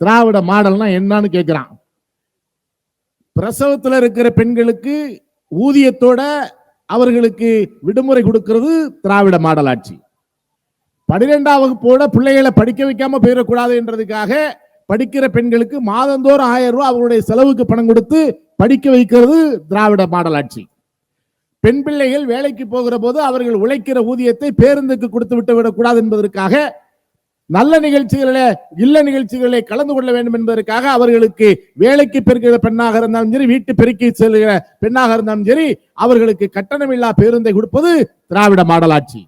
திராவிட மாடல்னா என்னன்னு கேட்கிறான் பிரசவத்துல இருக்கிற பெண்களுக்கு ஊதியத்தோட அவர்களுக்கு விடுமுறை கொடுக்கிறது திராவிட மாடல் ஆட்சி பனிரெண்டாம் வகுப்போட பிள்ளைகளை படிக்க வைக்காம போயிடக்கூடாது என்றதுக்காக படிக்கிற பெண்களுக்கு மாதந்தோறும் ஆயிரம் ரூபாய் அவருடைய செலவுக்கு பணம் கொடுத்து படிக்க வைக்கிறது திராவிட மாடல் ஆட்சி பெண் பிள்ளைகள் வேலைக்கு போகிற போது அவர்கள் உழைக்கிற ஊதியத்தை பேருந்துக்கு கொடுத்து விட்டு விடக்கூடாது என்பதற்காக நல்ல நிகழ்ச்சிகளிலே இல்ல நிகழ்ச்சிகளிலே கலந்து கொள்ள வேண்டும் என்பதற்காக அவர்களுக்கு வேலைக்கு பெருக்கிற பெண்ணாக இருந்தாலும் சரி வீட்டு பெருக்கி செல்கிற பெண்ணாக இருந்தாலும் சரி அவர்களுக்கு கட்டணமில்லா பேருந்தை கொடுப்பது திராவிட மாடலாட்சி.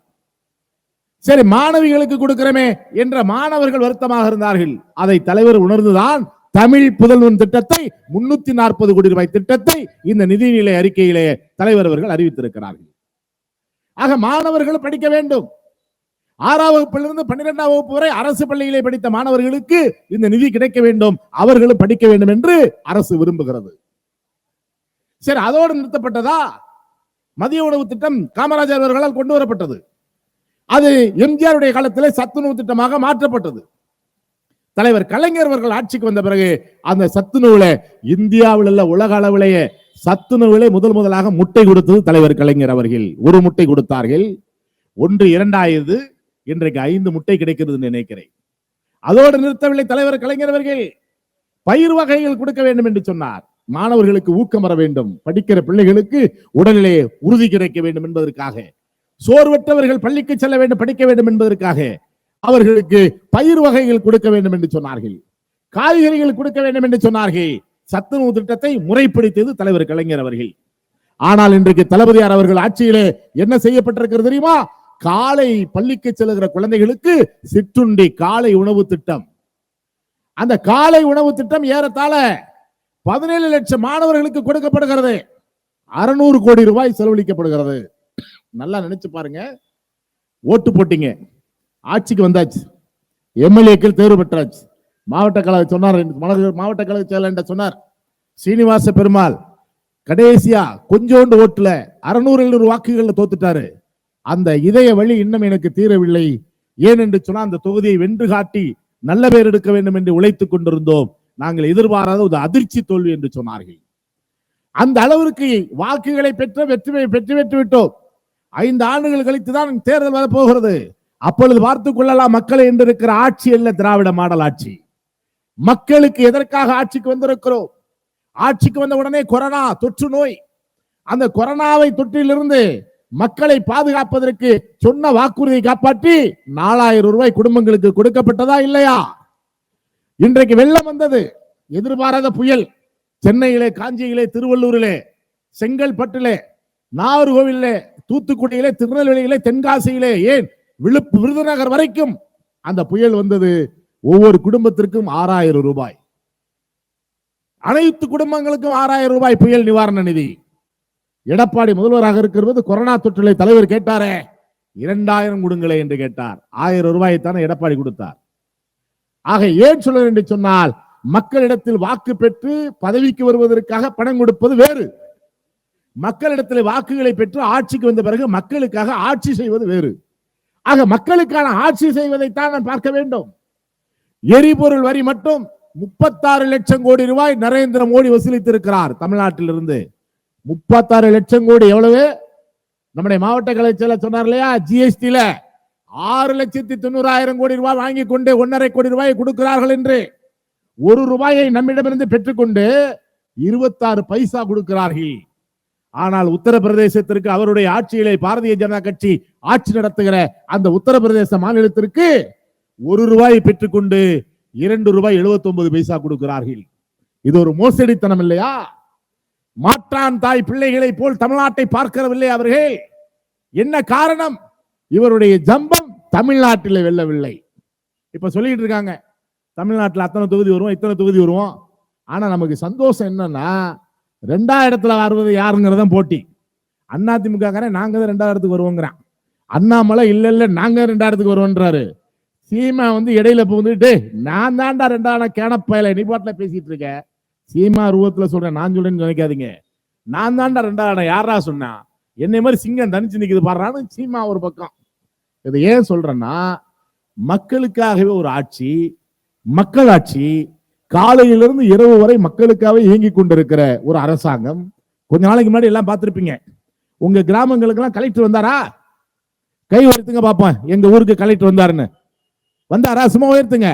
சரி மாணவிகளுக்கு கொடுக்கிறோமே என்ற மாணவர்கள் வருத்தமாக இருந்தார்கள். அதை தலைவர் உணர்ந்துதான் தமிழ் புதல்வன் திட்டத்தை முன்னூத்தி நாற்பது கோடி ரூபாய் திட்டத்தை இந்த நிதிநிலை அறிக்கையிலே தலைவர் அவர்கள் அறிவித்திருக்கிறார்கள். ஆக மாணவர்கள் படிக்க வேண்டும். ஆறாம் வகுப்பிலிருந்து பன்னிரெண்டாம் வகுப்பு வரை அரசு பள்ளியிலே படித்த மாணவர்களுக்கு இந்த நிதி கிடைக்க வேண்டும். அவர்களும் படிக்க வேண்டும் என்று அரசு விரும்புகிறது. சரி அதோடு நிறுத்தப்பட்டதா? மதிய உணவு திட்டம் காமராஜர் அவர்களால் கொண்டு வரப்பட்டது. அது எம்ஜிஆருடைய காலத்திலே சத்துணவு திட்டமாக மாற்றப்பட்டது. தலைவர் கலைஞர் அவர்கள் ஆட்சிக்கு வந்த பிறகு அந்த சத்துணவுல இந்தியாவில் உள்ள உலக அளவிலேயே சத்துணவுல முதல் முதலாக முட்டை கொடுத்தது தலைவர் கலைஞர் அவர்கள். ஒரு முட்டை கொடுத்தார்கள். ஒன்று இரண்டாயிரது இன்றைக்கு ஐந்து முட்டை கிடைக்கிறது நினைக்கிறேன். அதோடு நிறுத்தவில்லை தலைவர் கலைஞர் அவர்கள். பயிர் வகைகள் கொடுக்க வேண்டும் என்று சொன்னார். மாணவர்களுக்கு ஊக்கம் வர வேண்டும். படிக்கிற பிள்ளைகளுக்கு உடலிலே உறுதி கிடைக்க வேண்டும் என்பதற்காக. சோர்வற்றவர்கள் பள்ளிக்கு செல்ல வேண்டும் படிக்க வேண்டும் என்பதற்காக அவர்களுக்கு பயிர் வகைகள் கொடுக்க வேண்டும் என்று சொன்னார்கள். காய்கறிகள் கொடுக்க வேண்டும் என்று சொன்னார்கள். சத்துணவு திட்டத்தை முறைப்படுத்தியது தலைவர் கலைஞர் அவர்கள். ஆனால் இன்றைக்கு தளபதியார் அவர்கள் ஆட்சியிலே என்ன செய்யப்பட்டிருக்கிறது தெரியுமா? காலை பள்ளிக்கு செல்கிற குழந்தைகளுக்கு சிற்றுண்டி காலை உணவு திட்டம். அந்த காலை உணவு திட்டம் ஏறத்தாழ பதினேழு லட்சம் மாணவர்களுக்கு கொடுக்கப்படுகிறது. அறுநூறு கோடி ரூபாய் செலவழிக்கப்படுகிறது. நல்லா நினைச்சு பாருங்க. ஓட்டு போட்டீங்க. ஆட்சிக்கு வந்தாச்சு. எம்எல்ஏக்கள் தேர்வு பெற்றாச்சு. மாவட்ட கழக சொன்னார். மலர் மாவட்ட கழக செயலர் சொன்னார். சீனிவாச பெருமாள் கடைசியா கொஞ்சோண்டு ஓட்டுல அறுநூறு எழுநூறு வாக்குகள்ல தோத்துட்டாரு. அந்த இதய வழி இன்னும் எனக்கு தீரவில்லை. ஏன் என்று சொன்னால் அந்த தொகுதியை வென்று காட்டி நல்ல பேர் எடுக்க வேண்டும் என்று உழைத்துக் கொண்டிருந்தோம். நாங்கள் எதிர்பாராத ஒரு அதிர்ச்சி தோல்வி என்று சொன்னார்கள். அந்த அளவிற்கு வாக்குகளை பெற்ற வெற்றி பெற்று பெற்று விட்டோம். ஐந்து ஆண்டுகள் கழித்து தான் தேர்தல் வரப்போகிறது. அப்பொழுது பார்த்துக் கொள்ளலாம் மக்களை என்று இருக்கிற ஆட்சி அல்ல திராவிட மாடல் ஆட்சி. மக்களுக்கு எதற்காக ஆட்சிக்கு வந்திருக்கிறோம்? ஆட்சிக்கு வந்த உடனே கொரோனா தொற்று நோய். அந்த கொரோனாவை தொற்றிலிருந்து மக்களை பாதுகாப்பதற்கு சொன்ன வாக்குறுதியை காப்பாற்றி நாலாயிரம் ரூபாய் குடும்பங்களுக்கு கொடுக்கப்பட்டதா இல்லையா? இன்றைக்கு வெள்ளம் வந்தது. எதிர்பாராத புயல். சென்னையிலே காஞ்சியிலே திருவள்ளூரிலே செங்கல்பட்டிலே நாகர்கோவிலே தூத்துக்குடியிலே திருநெல்வேலியிலே தென்காசியிலே ஏன் விழுப்பு விருதுநகர் வரைக்கும் அந்த புயல் வந்தது? ஒவ்வொரு குடும்பத்திற்கும் ஆறாயிரம் ரூபாய். அனைத்து குடும்பங்களுக்கும் ஆறாயிரம் ரூபாய் புயல் நிவாரண நிதி. எடப்பாடி முதல்வராக இருக்கிறது கொரோனா தொற்றிலை தலைவர் கேட்டாரே இரண்டாயிரம் கொடுங்களே என்று கேட்டார். ஆயிரம் ரூபாயை தானே எடப்பாடி கொடுத்தார். ஆக ஏன் சொல்ல என்று சொன்னால் மக்களிடத்தில் வாக்கு பெற்று பதவிக்கு வருவதற்காக பணம் கொடுப்பது வேறு. மக்களிடத்தில் வாக்குகளை பெற்று ஆட்சிக்கு வந்த பிறகு மக்களுக்காக ஆட்சி செய்வது வேறு. ஆக மக்களுக்கான ஆட்சி செய்வதைத்தான் நான் பார்க்க வேண்டும். எரிபொருள் வரி மட்டும் முப்பத்தாறு லட்சம் கோடி ரூபாய் நரேந்திர மோடி வசூலித்திருக்கிறார் தமிழ்நாட்டிலிருந்து. முப்பத்தாறு லட்சம் கோடி எவ்வளவு? நம்முடைய மாவட்ட கலை செயலர் சொன்னார் இல்லையா? ஜிஎஸ்டில ஆறு லட்சத்தி தொண்ணூறாயிரம் கோடி ரூபாய் வாங்கி கொண்டு ஒன்னரை கோடி ரூபாயை கொடுக்கிறார்கள் என்று ஒரு ரூபாயை நம்மிடமிருந்து பெற்றுக்கொண்டு இருபத்தாறு பைசா கொடுக்கிறார்கள். ஆனால் உத்தரப்பிரதேசத்திற்கு அவருடைய ஆட்சியிலே பாரதிய ஜனதா கட்சி ஆட்சி நடத்துகிற அந்த உத்தரப்பிரதேச மாநிலத்திற்கு ஒரு ரூபாயை பெற்றுக்கொண்டு இரண்டு ரூபாய் 79 பைசா கொடுக்கிறார்கள். இது ஒரு மோசடித்தனம் இல்லையா? மாற்றான் தாய் பிள்ளைகளை போல் தமிழ்நாட்டை பார்க்கவில்லை அவர்கள். என்ன காரணம்? இவருடைய ஜம்பம் தமிழ்நாட்டில் வெல்லவில்லை. இப்ப சொல்லிட்டு இருக்காங்க தமிழ்நாட்டில் அத்தனை தொகுதி வருவோம் இத்தனை தொகுதி வருவோம். ஆனா நமக்கு சந்தோஷம் என்னன்னா ரெண்டாயிரத்துல அறுபது யாருங்கிறத போட்டி. அதிமுக நாங்க தான் ரெண்டாயிரத்துக்கு வருவோங்கிறான். அண்ணாமலை இல்ல இல்ல நாங்க ரெண்டாயிரத்துக்கு வருவோன்றாரு. சீமா வந்து இடையில புகுந்துட்டு நான் தான்டா ரெண்டாயிரம் கேனப்பையில நீ பாட்டில் பேசிட்டு இருக்கேன் சீமா ரூபத்துல சொல்றேன் நான் சொல்றேன்னு நினைக்காதீங்க. நான் தான்டா ரெண்டாவது யாரா சொன்னா? என்னை மாதிரி சிங்கம் தனிச்சு நிக்குது பாடுறான்னு சீமா ஒரு பக்கம். இதை ஏன் சொல்றேன்னா மக்களுக்காகவே ஒரு ஆட்சி மக்களாட்சி காலையிலிருந்து இரவு வரை மக்களுக்காகவே இயங்கி கொண்டிருக்கிற ஒரு அரசாங்கம். கொஞ்ச நாளைக்கு முன்னாடி எல்லாம் பார்த்திருப்பீங்க. உங்க கிராமங்களுக்கெல்லாம் கலெக்டர் வந்தாரா? கை உயர்த்துங்க பாப்போம் எங்க ஊருக்கு கலெக்டர் வந்தாருன்னு. வந்தாரா? சும்மா உயர்த்துங்க.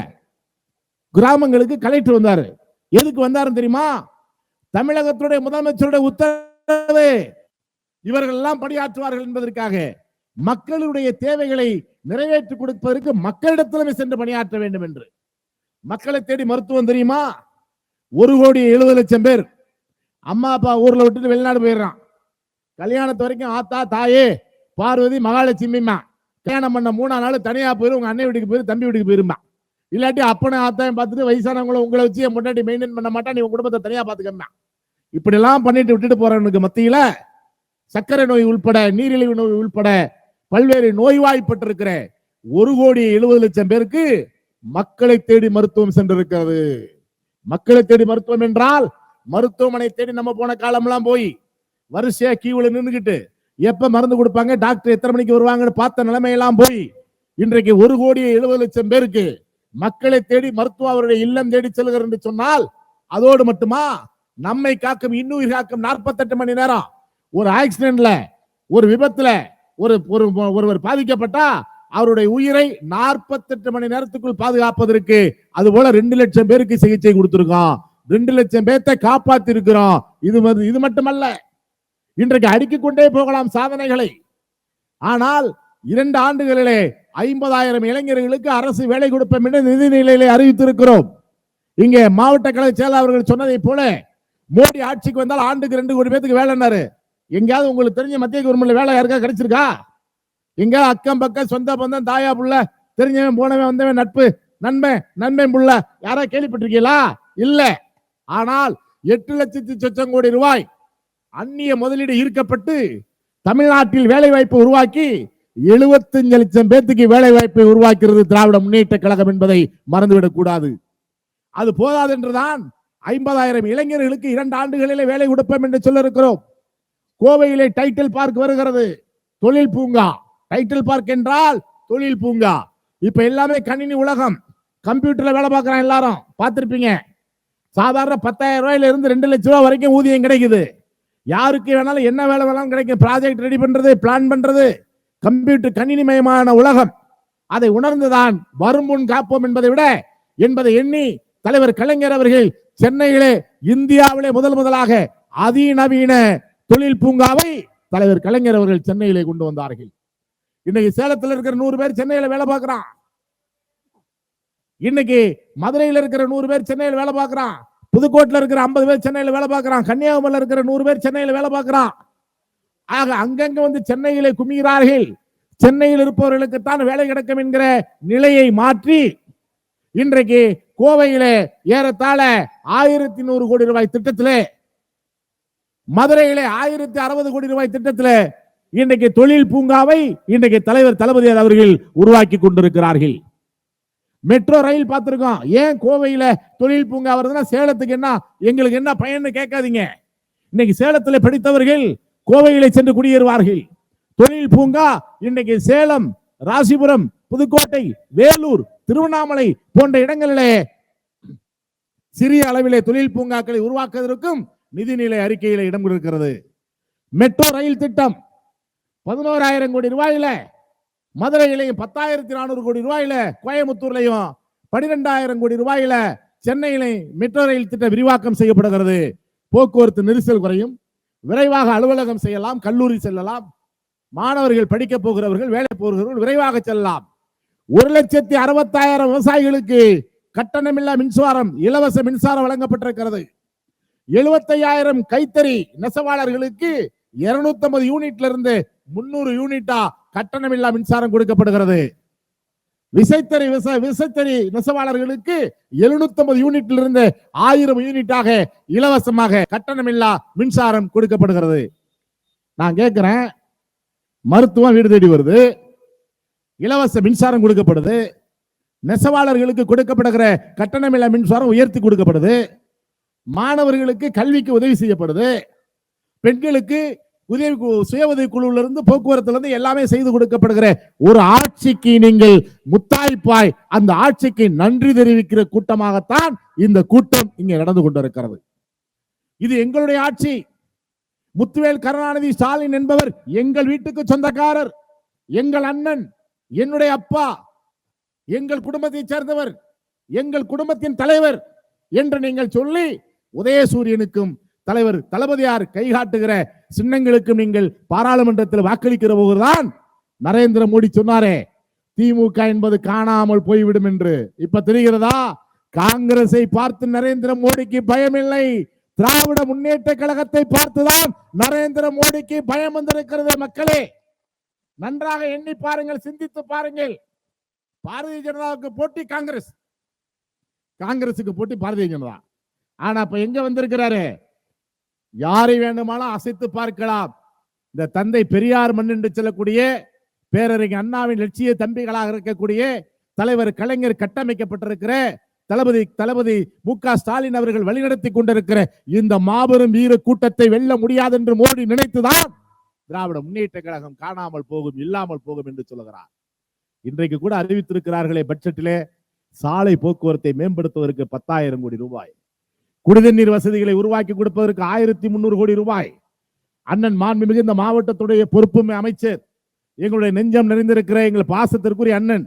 கிராமங்களுக்கு கலெக்டர் வந்தாரு. எதுக்கு வந்தாருன்னு தெரியுமா? தமிழகத்துடைய முதலமைச்சருடைய உத்தரவு. இவர்கள் எல்லாம் பணியாற்றுவார்கள் என்பதற்காக மக்களுடைய தேவைகளை நிறைவேற்றி கொடுப்பதற்கு மக்களிடத்திலுமே சென்று பணியாற்ற வேண்டும் என்று. மக்களை தேடி மருத்துவம் தெரியுமா? ஒரு கோடி எழுபது லட்சம் பேர். அம்மா அப்பா ஊர்ல விட்டுட்டு வெளிநாடு போயிடுறான். கல்யாணத்து வரைக்கும் ஆத்தா தாயே பார்வதி மகாலட்சுமிமா கல்யாணம் பண்ண மூணா நாள் தனியா போயிரு உங்க அண்ணன் வீட்டுக்கு போயிரு தம்பி வீட்டுக்கு போயிருமா இல்லாட்டி அப்பனை ஆத்தாயும் பார்த்துட்டு வயசானவங்கள உங்களை வச்சு என் முன்னாடி மெயின்டைன் பண்ண மாட்டா நீ உன் குடும்பத்தை தனியா பாத்துக்கமா இப்படிலாம் பண்ணிட்டு விட்டுட்டு போறவனுக்கு மத்தியில சர்க்கரை நோய் உள்பட நீரிழிவு நோய் உள்பட பல்வேறு நோய்வாய்ப்பட்டிருக்கிற ஒரு கோடி எழுபது லட்சம் பேருக்கு மக்களை தேடி மருத்துவம் சென்றிருக்கிறது. மக்களை தேடி மருத்துவம் என்றால் மருத்துவமனை தேடி நம்ம போன காலம்லாம் போய் வரிசையா கீவுல நின்றுக்கிட்டு எப்ப மருந்து கொடுப்பாங்க டாக்டர் எத்தனை மணிக்கு வருவாங்கன்னு பார்த்த நிலைமையெல்லாம் போய் இன்றைக்கு ஒரு கோடி எழுபது லட்சம் பேருக்கு மக்களை தேடி மருத்துவ அவருடைய இல்லம் தேடி செல்கிறார் என்று சொன்னால் அதோடு மட்டுமா? நம்மை காக்கும் இன்னுயிர் காக்கும் 48 மணி நேரம். ஒரு ஆக்சிடென்ட்ல ஒரு விபத்துல ஒரு ஒரு ஒருவர் பாதிக்கப்பட்டா அவருடைய உயிரை 48 மணி நேரத்துக்குள் பாதுகாப்பதற்கு அது போல ரெண்டு லட்சம் பேருக்கு சிகிச்சை கொடுத்திருக்கோம். ரெண்டு லட்சம் பேர்த்தை காப்பாத்தி இருக்கிறோம் இது வந்து- இது மட்டுமல்ல. இன்றைக்கு அடுக்கிக் கொண்டே போகலாம் சாதனைகளை. ஆனால் இரண்டு ஆண்டுகளிலே ஐம்பதாயிரம் இளைஞர்களுக்கு அரசு வேலை கொடுப்போம் என்று நிதி நிலையிலே அறிவித்திருக்கிறோம். இங்கே மாவட்ட கலை செயலாளர்கள் சொன்னதை போல மோடி ஆட்சிக்கு வந்தால் ஆண்டுக்கு ரெண்டு கோடி பேத்துக்கு வேலைன்னாரு எங்கேயாவது உங்களுக்கு தெரிஞ்ச மத்திய கவர்மெண்ட்ல வேலை யாருக்கா கிடைச்சிருக்கா? எங்கேயாவது அக்கம் பக்கம் சொந்த பந்தம் தாயா புள்ள தெரிஞ்சவன் போனவன் வந்தவன் நட்பு நன்மை நன்மை புள்ள யாரா கேள்விப்பட்டிருக்கீங்களா? இல்ல. ஆனால் எட்டு லட்சத்தி சொச்சம் கோடி ரூபாய் அந்நிய முதலீடு ஈர்க்கப்பட்டு தமிழ்நாட்டில் வேலை வாய்ப்பு உருவாக்கி 75 லட்சம் பேத்துக்கு வேலை வாய்ப்பை உருவாக்கிறது திராவிட முன்னேற்ற கழகம் என்பதை மறந்துவிடக் கூடாது. அது போதாது என்றுதான் ஐம்பதாயிரம் இளைஞர்களுக்கு இரண்டு ஆண்டுகளிலே வேலை கொடுப்போம் என்று சொல்ல இருக்கிறோம் கோவையிலே டைட்டில் பார்க் வருகிறது. தொழில் பூங்கா. டைட்டில் பார்க் என்றால் தொழில் பூங்கா. இப்ப எல்லாமே கணினி உலகம். கம்ப்யூட்டர்ல வேலை பார்க்கறான் எல்லாரும். பார்த்திருப்பீங்க. சாதாரண பத்தாயிரம் ரூபாயில இருந்து ரெண்டு லட்ச ரூபா வரைக்கும் ஊதியம் கிடைக்குது. யாருக்கு வேணாலும் என்ன வேலை வேணாலும் கிடைக்கும். ப்ராஜெக்ட் ரெடி பண்றது பிளான் பண்றது. கம்ப்யூட்டர் கணினிமயமான உலகம். அதை உணர்ந்துதான் வரும் முன் காப்போம் என்பதை விட என்பதை எண்ணி தலைவர் கலைஞர் அவர்கள் சென்னையிலே இந்தியாவிலே முதல் முதலாக அதிநவீன தொழில் பூங்காவை தலைவர் கலைஞர் அவர்கள் சென்னையிலே கொண்டு வந்தார்கள். இன்னைக்கு சேலத்துல இருக்கிற நூறு பேர் சென்னையில வேலை பார்க்கறான். இன்னைக்கு மதுரையில இருக்கிற நூறு பேர் சென்னையில வேலை பார்க்கிறான். புதுக்கோட்டில் இருக்கிற ஐம்பது பேர் சென்னையில் வேலை பார்க்கறான். கன்னியாகுமரியில இருக்கிற நூறு பேர் சென்னையில வேலை பார்க்கிறான். ஆக அங்கங்க வந்து சென்னையிலே குமிகிறார்கள். சென்னையில் இருப்பவர்களுக்கு தான் வேலை கிடைக்கும் என்கிற நிலையை மாற்றி இன்றைக்கு கோவையிலே ஏறத்தாழ ஆயிரத்தி நூறு கோடி ரூபாய் திட்டத்திலே மதுரையிலே ஆயிரத்தி அறுபது கோடி ரூபாய் திட்டத்திலே இன்றைக்கு தொழில் பூங்காவை இன்றைக்கு தலைவர் தளபதி அவர்கள் உருவாக்கி கொண்டிருக்கிறார்கள். மெட்ரோ ரயில் பார்த்திருக்கோம். ஏன் கோவையில தொழில் பூங்கா வருதுன்னா சேலத்துக்கு என்ன எங்களுக்கு என்ன பயன்னு கேட்காதீங்க. இன்னைக்கு சேலத்தில் படித்தவர்கள் கோவையிலே சென்று குடியேறுவார்கள். தொழில் பூங்கா இன்னைக்கு சேலம் ராசிபுரம் புதுக்கோட்டை வேலூர் திருவண்ணாமலை போன்ற இடங்களிலே சிறிய அளவிலே தொழில் பூங்காக்களை உருவாக்குவதற்கும் நிதிநிலை அறிக்கையில இடம் கொடுக்கிறது. மெட்ரோ ரயில் திட்டம் பதினோராயிரம் கோடி ரூபாயில மதுரையிலையும் பத்தாயிரத்தி நானூறு கோடி ரூபாயில கோயம்புத்தூர்லையும் பனிரெண்டாயிரம் கோடி ரூபாயில சென்னையிலையும் மெட்ரோ ரயில் திட்டம் விரிவாக்கம் செய்யப்படுகிறது. போக்குவரத்து நெரிசல் குறையும். விரைவாக அலுவலகம் செய்யலாம் கல்லூரி செல்லலாம். மாணவர்கள் படிக்க போகிறவர்கள் வேலை போகிறவர்கள் விரைவாக செல்லலாம். ஒரு லட்சத்தி அறுபத்தாயிரம் விவசாயிகளுக்கு கட்டணமில்லா மின்சாரம் இலவச மின்சாரம் வழங்கப்பட்டிருக்கிறது. எழுபத்தையாயிரம் கைத்தறி நெசவாளர்களுக்கு 250 யூனிட்ல இருந்து முன்னூறு யூனிட்டா கட்டணமில்லா மின்சாரம் கொடுக்கப்படுகிறது. விசைத்தறி விச விசைத்தறி நெசவாளர்களுக்கு 750 யூனிட்ல இருந்து ஆயிரம் யூனிட்டாக இலவசமாக கட்டணமில்லா மின்சாரம் கொடுக்கப்படுகிறது. நான் கேட்கிறேன் மருத்துவம் வீடு தேடி வருது. இலவச மின்சாரம் கொடுக்கப்படுது. நெசவாளர்களுக்கு கொடுக்கப்படுகிற கட்டணமில்லா மின்சாரம் உயர்த்தி கொடுக்கப்படுது. மாணவர்களுக்கு கல்விக்கு உதவி செய்யப்படுது. பெண்களுக்கு உதவி சுய உதவி குழுல இருந்து போக்குவரத்துல இருந்து எல்லாமே செய்து கொடுக்கப்படுகிற ஒரு ஆட்சிக்கு நீங்கள் முத்தாய்ப்பாய் அந்த ஆட்சிக்கு நன்றி தெரிவிக்கிற கூட்டமாகத்தான் இந்த கூட்டம் இங்க நடந்து கொண்டிருக்கிறது. இது எங்களுடைய ஆட்சி. முத்துவேல் கருணாநிதி ஸ்டாலின் என்பவர் எங்கள் வீட்டுக்கு சொந்தக்காரர் எங்கள் அண்ணன் என்னுடைய அப்பா எங்கள் குடும்பத்தைச் சேர்ந்தவர் எங்கள் குடும்பத்தின் தலைவர் என்று நீங்கள் சொல்லி உதயசூரியனுக்கும் தலைவர் தளபதியார் கைகாட்டுகிற சின்னங்களுக்கும் நீங்கள் பாராளுமன்றத்தில் வாக்களிக்கிற போதுதான் நரேந்திர மோடி சொன்னாரே திமுக என்பது காணாமல் போய்விடும் என்று. இப்ப தெரிகிறதா? காங்கிரஸை பார்த்து நரேந்திர மோடிக்கு பயமில்லை. திராவிட முன்னேற்ற கழகத்தை பார்த்துதான் நரேந்திர மோடிக்கு பயம் வந்திருக்கிறது மக்களே. நன்றாக எண்ணி பாருங்கள் சிந்தித்து பாருங்கள். பாரதிய ஜனதாவுக்கு போட்டி காங்கிரஸ். காங்கிரசுக்கு போட்டி பாரதிய ஜனதா. ஆனா இப்ப எங்க வந்திருக்கிறாரு? யாரை வேண்டுமானாலும் அசைத்து பார்க்கலாம். இந்த தந்தை பெரியார் மண் என்று சொல்லக்கூடிய பேரறிஞர் அண்ணாவின் லட்சிய தம்பிகளாக இருக்கக்கூடிய தலைவர் கலைஞர் கட்டமைக்கப்பட்டிருக்கிற தளபதி தளபதி மு க ஸ்டாலின் அவர்கள் வழிநடத்தி கொண்டிருக்கிற இந்த மாபெரும் வீர கூட்டத்தை வெல்ல முடியாது என்று மோடி நினைத்துதான் திராவிட முன்னேற்ற கழகம் காணாமல் போகும் இல்லாமல் போகும் என்று சொல்லுகிறார். இன்றைக்கு கூட அறிவித்திருக்கிறார்களே பட்ஜெட்டிலே சாலை போக்குவரத்தை மேம்படுத்துவதற்கு பத்தாயிரம் கோடி ரூபாய். குடிநீர் வசதிகளை உருவாக்கி கொடுப்பதற்கு ஆயிரத்தி முன்னூறு கோடி ரூபாய். அண்ணன் மாண்புமிகு இந்த மாவட்டத்துடைய பொறுப்புமை அமைச்சர். எங்களுடைய நெஞ்சம் நிறைந்திருக்கிற எங்கள் பாசத்திற்குரிய அண்ணன்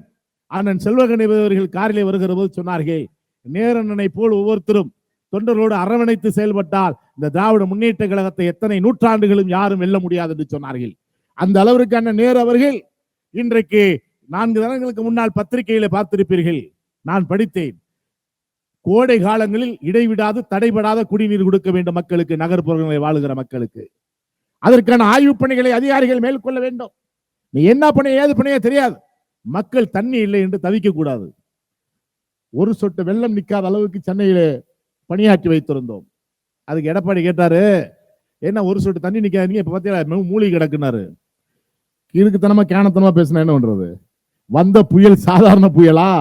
அண்ணன் செல்வகணி அவர்கள் காரிலே வருகிற போது சொன்னார்கள் நேரண்ணனை போல் ஒவ்வொருத்தரும் தொண்டர்களோடு அரவணைத்து செயல்பட்டால் இந்த திராவிட முன்னேற்ற கழகத்தை எத்தனை நூற்றாண்டுகளும் யாரும் வெல்ல முடியாது என்று சொன்னார்கள். அந்த அளவிற்கு அண்ணன் நேரு அவர்கள் இன்றைக்கு நான்கு தினங்களுக்கு முன்னால் பத்திரிகையில பார்த்திருப்பீர்கள். நான் படித்தேன். கோடை காலங்களில் இடைவிடாது தடைபடாத குடிநீர் கொடுக்க வேண்டும் மக்களுக்கு நகர்ப்புறங்களில் வாழுகிற மக்களுக்கு. அதற்கான ஆய்வு பணிகளை அதிகாரிகள் மேற்கொள்ள வேண்டும். நீ என்ன பண்ண ஏது பண்ணிய தெரியாது. மக்கள் தண்ணி இல்லை என்று தவிக்க கூடாது. ஒரு சொட்டு வெள்ளம் நிற்காத அளவுக்கு சென்னையில பணியாற்றி வைத்திருந்தோம். அதுக்கு எடப்பாடி கேட்டாரு என்ன ஒரு சொட்டு தண்ணி நிற்காதீங்க இப்போ பாத்தீங்களா மூலிகை கிடக்குனாரு. இருக்குத்தனமா கேனத்தனமா பேசினா என்ன பண்றது? வந்த புயல் சாதாரண புயலா?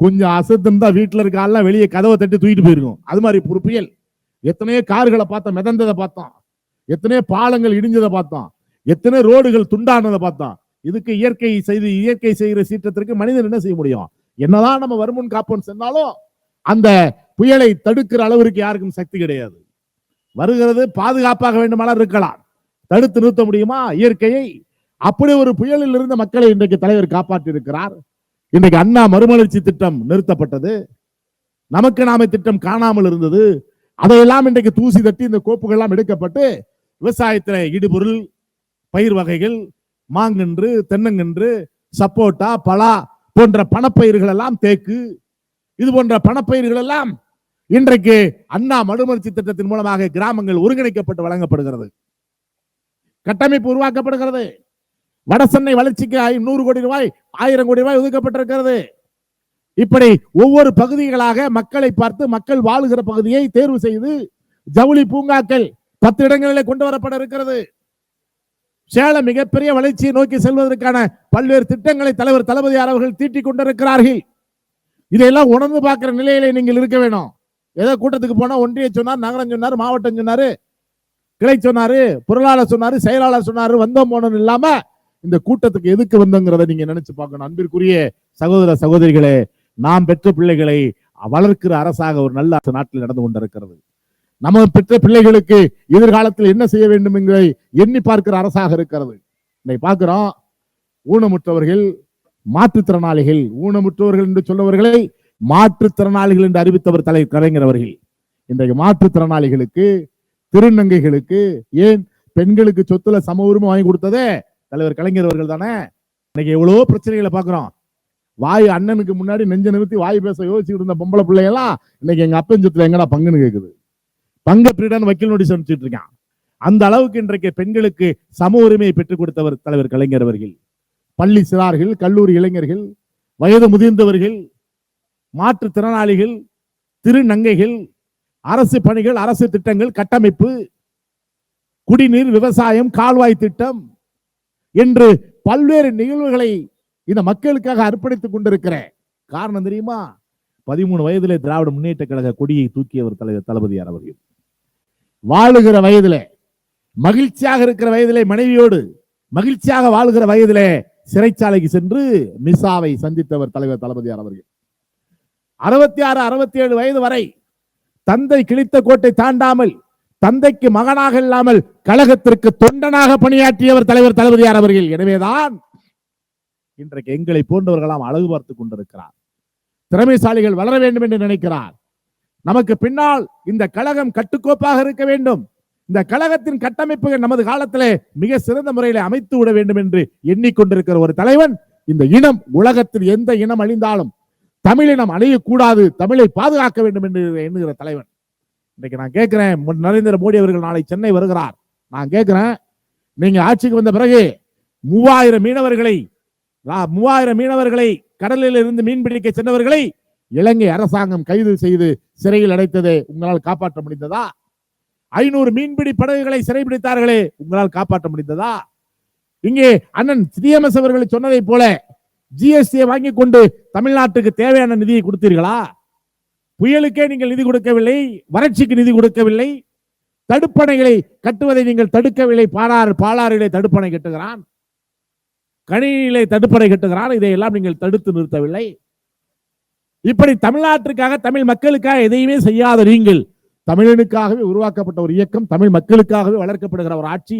கொஞ்சம் அசத்துந்தா வீட்டில் இருக்க ஆள்லாம் வெளியே கதவை தட்டி தூக்கிட்டு போயிருக்கும். அது மாதிரி ஒரு புயல். எத்தனையோ கார்களை பார்த்தோம் மிதந்ததை பார்த்தோம். எத்தனையோ பாலங்கள் இடிஞ்சதை பார்த்தோம். எத்தனை ரோடுகள் துண்டானதை பார்த்தோம். இதுக்கு இயற்கை செய்து இயற்கை செய்கிற சீற்றத்திற்கு மனிதன் என்ன செய்ய முடியும்? என்னதான் நம்ம வருமுன் காப்போம் சொன்னாலும் அந்த புயலை தடுக்கிற அளவிற்கு யாருக்கும் சக்தி கிடையாது. வருகிறது பாதுகாப்பாக வேண்டுமானால் இருக்கலாம். தடுத்து நிறுத்த முடியுமா? இயற்கையை. அப்படி ஒரு புயலில் இருந்த மக்களை இன்றைக்கு தலைவர் காப்பாற்றி இருக்கிறார் இன்றைக்கு அண்ணா மறுமலர்ச்சி திட்டம் நிறுத்தப்பட்டது. நமக்கு நாம திட்டம் காணாமல் இருந்தது. அதையெல்லாம் இன்றைக்கு தூசி தட்டி இந்த கோப்புகள் எல்லாம் எடுக்கப்பட்டு விவசாயத்தில் இடுபொருள் பயிர் வகைகள் மாங்கன்று தென்னங்கன்று சப்போட்டா பலா போன்ற பணப்பயிர்கள் எல்லாம் தேக்கு இது போன்ற பணப்பயிர்கள் எல்லாம் இன்றைக்கு அண்ணா மறுமலர்ச்சி திட்டத்தின் மூலமாக கிராமங்கள் ஒருங்கிணைக்கப்பட்டு வழங்கப்படுகிறது. கட்டமைப்பு உருவாக்கப்படுகிறது. வடசென்னை வளர்ச்சிக்கு நூறு கோடி ரூபாய் ஆயிரம் கோடி ரூபாய் ஒதுக்கப்பட்டிருக்கிறது. இப்படி ஒவ்வொரு பகுதிகளாக மக்களை பார்த்து மக்கள் வாழுகிற பகுதியை தேர்வு செய்து ஜவுளி பூங்காக்கள் பத்து இடங்களிலே கொண்டு வரப்பட இருக்கிறது. சேலம் மிகப்பெரிய வளர்ச்சியை நோக்கி செல்வதற்கான பல்வேறு திட்டங்களை தலைவர் தளபதியார் அவர்கள் தீட்டிக் கொண்டிருக்கிறார்கள். இதையெல்லாம் உணர்ந்து பார்க்கிற நிலையிலே நீங்கள் இருக்க வேணும். ஏதோ கூட்டத்துக்கு போனா ஒன்றிய சொன்னார் நகரம் சொன்னார் மாவட்டம் சொன்னாரு கிளை சொன்னாரு பொருளாளர் சொன்னாரு செயலாளர் சொன்னாரு வந்தோம் போனோம் இல்லாம இந்த கூட்டத்துக்கு எதுக்கு வந்தோங்கிறத நீங்க நினைச்சு பார்க்கணும். அன்பிற்குரிய சகோதர சகோதரிகளே நாம் பெற்ற பிள்ளைகளை வளர்க்கிற அரசாக ஒரு நல்ல நாட்டில் நடந்து கொண்டிருக்கிறது. நம்ம பெற்ற பிள்ளைகளுக்கு எதிர்காலத்தில் என்ன செய்ய வேண்டும் என்பதை எண்ணி பார்க்கிற அரசாக இருக்கிறது. இன்னைக்கு பார்க்கிறோம் ஊனமுற்றவர்கள் மாற்றுத்திறனாளிகள் ஊனமுற்றவர்கள் என்று சொல்லவர்களை மாற்றுத்திறனாளிகள் என்று அறிவித்தவர் தலை கலைஞர் அவர்கள் இன்றைக்கு மாற்றுத்திறனாளிகளுக்கு திருநங்கைகளுக்கு ஏன் பெண்களுக்கு சொத்துல சம உரிமை வாங்கி கொடுத்ததே தலைவர் கலைஞர் அவர்கள் தானே? இன்னைக்கு எவ்வளோ பிரச்சனைகளை பார்க்குறோம். வாய் அண்ணனுக்கு முன்னாடி நெஞ்ச நிறுத்தி வாய் பேச யோசிச்சுட்டு இருந்த பொம்பளை பிள்ளையெல்லாம் இன்னைக்கு எங்க அப்பன் சொத்துல எங்கடா பங்குன்னு கேக்குது. பங்க பிரீடன் வக்கீல் நோட்டீஸ் அனுப்பிச்சுட்டு இருக்கான். அந்த அளவுக்கு இன்றைக்கு பெண்களுக்கு சம உரிமையை பெற்றுக் கொடுத்தவர் தலைவர் கலைஞர் அவர்கள். பள்ளி சிறார்கள் கல்லூரி இளைஞர்கள் வயது முதிர்ந்தவர்கள் மாற்றுத்திறனாளிகள் திருநங்கைகள் அரசு பணிகள் அரசு திட்டங்கள் கட்டமைப்பு குடிநீர் விவசாயம் கால்வாய் திட்டம் என்று பல்வேறு நிகழ்வுகளை இந்த மக்களுக்காக அர்ப்பணித்துக் கொண்டிருக்கிறேன். காரணம் தெரியுமா? பதிமூணு வயதிலே திராவிட முன்னேற்ற கழக கொடியை தூக்கியவர் தலைவர் தளபதியார் அவர்கள். வாழுகிற வயதிலே மகிழ்ச்சியாக இருக்கிற வயதிலே மனைவியோடு மகிழ்ச்சியாக வாழ்கிற வயதிலே சிறைச்சாலைக்கு சென்று மிசாவை சந்தித்தவர் தலைவர் தளபதியார் அவர்கள். அறுபத்தி ஆறு அறுபத்தி ஏழு வயது வரை தந்தை கிழித்த கோட்டை தாண்டாமல் தந்தைக்கு மகனாக இல்லாமல் கழகத்திற்கு தொண்டனாக பணியாற்றியவர் தலைவர் தளபதியார் அவர்கள். எனவேதான் இன்றைக்கு எங்களை போன்றவர்களாம் அழகு பார்த்து கொண்டிருக்கிறார். திறமைசாலிகள் வளர வேண்டும் என்று நினைக்கிறார். நமக்கு பின்னால் இந்த கழகம் கட்டுக்கோப்பாக இருக்க வேண்டும். இந்த கழகத்தின் கட்டமைப்புகள் நமது காலத்திலே மிக சிறந்த முறையில் அமைத்து விட வேண்டும் என்று எண்ணிக்கொண்டிருக்கிற ஒரு தலைவன் இந்த இனம் உலகத்தில் எந்த இனம் அழிந்தாலும் தமிழினம் அழியக்கூடாது தமிழை பாதுகாக்க வேண்டும் என்று எண்ணுகிற தலைவன். இன்னைக்கு நான் கேட்கிறேன். நரேந்திர மோடி அவர்கள் நாளை சென்னை வருகிறார். நான் கேட்கிறேன். நீங்க ஆட்சிக்கு வந்த பிறகு மூவாயிரம் மீனவர்களை மூவாயிரம் மீனவர்களை கடலில் இருந்து மீன்பிடிக்க சென்றவர்களை இலங்கை அரசாங்கம் கைது செய்து சிறையில் அடைத்ததை. உங்களால் காப்பாற்ற முடிந்ததா? ஐநூறு மீன்பிடி படகுகளை சிறைபிடித்தார்களே உங்களால் காப்பாற்ற முடிந்ததா? இங்கே அண்ணன் சிஎம்எஸ் அவர்கள் சொன்னதை போல ஜிஎஸ்டியை வாங்கி கொண்டு தமிழ்நாட்டுக்கு தேவையான நிதியை கொடுத்தீர்களா? புயலுக்கே நீங்கள் நிதி கொடுக்கவில்லை வறட்சிக்கு நிதி கொடுக்கவில்லை தடுப்பணைகளை கட்டுவதை நீங்கள் தடுக்கவில்லை பாலாறு பாலாறிலே தடுப்பணை கட்டுகிறான். கணினியிலே தடுப்பணை கட்டுகிறான் இதையெல்லாம் நீங்கள் தடுத்து நிறுத்தவில்லை. இப்படி தமிழ்நாட்டிற்காக தமிழ் மக்களுக்காக எதையுமே செய்யாத நீங்கள் தமிழனுக்காகவே உருவாக்கப்பட்ட ஒரு இயக்கம் தமிழ் மக்களுக்காகவே வளர்க்கப்படுகிற ஒரு ஆட்சி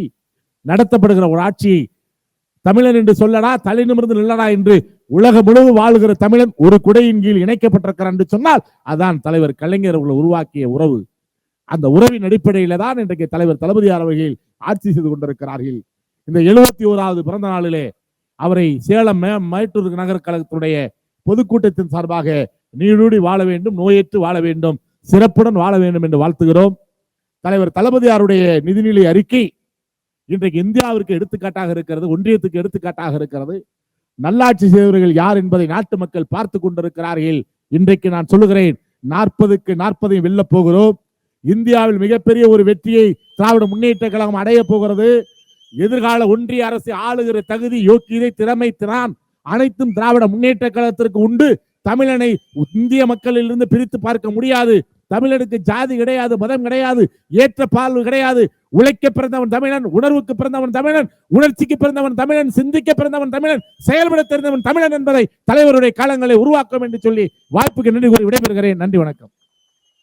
நடத்தப்படுகிற ஒரு ஆட்சி தமிழன் என்று சொல்லடா தலை நிமிர்ந்து நில்லடா என்று உலகம் முழுவதும் வாழுகிற தமிழன் ஒரு குடையின் கீழ் இணைக்கப்பட்டிருக்கிறான் என்று சொன்னால் அதான் தலைவர் கலைஞர் அவர்கள் உருவாக்கிய உறவு. அந்த உறவின் அடிப்படையில தான் இன்றைக்கு தலைவர் தளபதியார் அவர்கள் ஆட்சி செய்து கொண்டிருக்கிறார்கள். இந்த எழுபத்தி ஓராவது பிறந்த நாளிலே அவரை சேலம் மேட்டூர் நகர கழகத்துடைய பொதுக்கூட்டத்தின் சார்பாக நீடூடி வாழ வேண்டும் நோயற்று வாழ வேண்டும் சிறப்புடன் வாழ வேண்டும் என்று வாழ்த்துகிறோம். தலைவர் தளபதியாருடைய நிதிநிலை அறிக்கை இன்றைக்கு இந்தியாவிற்கு எடுத்துக்காட்டாக இருக்கிறது ஒன்றியத்துக்கு எடுத்துக்காட்டாக இருக்கிறது. நல்லாட்சி செய்தவர்கள் யார் என்பதை நாட்டு மக்கள் பார்த்து கொண்டிருக்கிறார்கள். இன்றைக்கு நான் சொல்லுகிறேன் நாற்பதுக்கு நாற்பதையும் வெல்ல போகிறோம். இந்தியாவில் மிகப்பெரிய ஒரு வெற்றியை திராவிட முன்னேற்ற கழகம் அடைய போகிறது. எதிர்கால ஒன்றிய அரசு ஆளுகிற தகுதி யோக்கியதை திறமை திறான் அனைத்தும் திராவிட முன்னேற்ற கழகத்திற்கு உண்டு. தமிழனை இந்திய மக்களிலிருந்து பிரித்து பார்க்க முடியாது. தமிழனுக்கு ஜாதி கிடையாது மதம் கிடையாது ஏற்ற பால் கிடையாது. உழைக்க பிறந்தவன் தமிழன் உணர்வுக்கு பிறந்தவன் தமிழன் உணர்ச்சிக்கு பிறந்தவன் தமிழன் சிந்திக்க பிறந்தவன் தமிழன் செயல்பட தெரிந்தவன் தமிழன் என்பதை தலைவருடைய காலங்களை உருவாக்கும் என்று சொல்லி வாய்ப்புக்கு நன்றி கூறி விடைபெறுகிறேன். நன்றி வணக்கம்.